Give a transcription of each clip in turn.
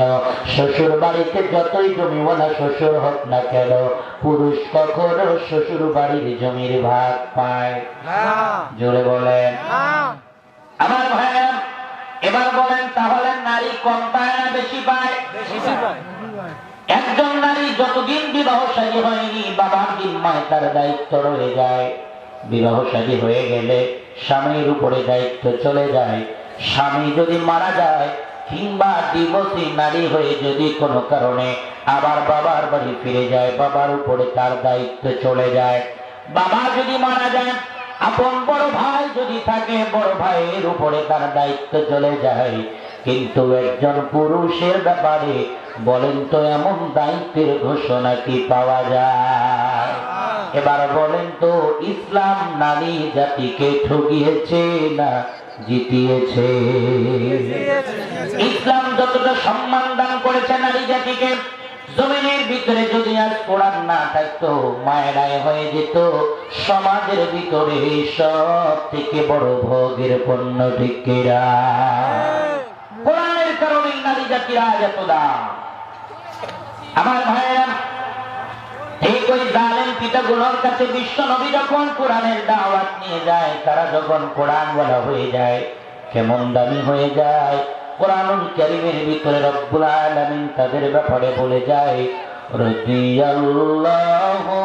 কেন? শ্বশুর বাড়িতে যতই জমিওয়ালা শ্বশুর হোক না কেন পুরুষ কখনো শ্বশুর বাড়ির জমির ভাগ পায় জোরে বলেন। আমার ভাইয়া এবার বলেন তাহলে নারী কম পায় না বেশি পায়? একজন নারী যতদিন বিবাহ সাজি হয়নি বাবার জিম্মায় তার দায়িত্ব রয়ে যায়। বিবাহ সাজি হয়ে গেলে স্বামীর উপরে দায়িত্ব চলে যায়। স্বামী যদি মারা যায় কিংবা দিবসী নারী হয়ে যদি কোনো কারণে আবার বাবার বাড়ি ফিরে যায়, বাবার উপরে তার দায়িত্ব চলে যায়। বাবা যদি মারা যায়, আপন বড় ভাই যদি থাকে, বড় ভাইয়ের উপরে তার দায়িত্ব চলে যায়। কিন্তু একজন পুরুষের ব্যাপারে বলেন তো এমন দায়িত্বের ঘোষণা কি পাওয়া যায়? এবার বলেন তো, ইসলাম নারী জাতিকে ঠকিয়েছে না জিতিয়েছে? ইসলাম যতটা সম্মান দান করেছে নারী জাতিকে, জমিনের ভিতরে যদি আজ কোরআন না থাকতো মায়েরায় হয়ে যেত। সমাজের ভিতরে সব থেকে বড় ভোগের পণ্য টিকেরা কোরআনের কারণে নারী জাতিরা এত দাম। আমার ভাইয়েরা ঠিক ওই জালেম পিতাগুলোর বিশ্ব নবী যখন কোরআনের দাওয়াত নিয়ে যায়, তারা যখন কোরআন বলা হয়ে যায়, কেমন দামি হয়ে যায়। কোরআনুল কারীমের ভিতরে রব্বুল আলামিন তাদের ব্যাপারে বলে যায়, রাদিয়াল্লাহু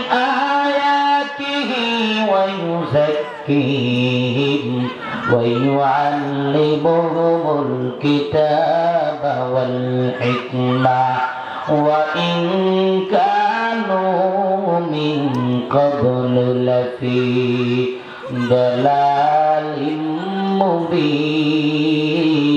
ويزكيهم ويعلمهم الكتاب والحكمة وإن كانوا من قبل لفي ضلال مبين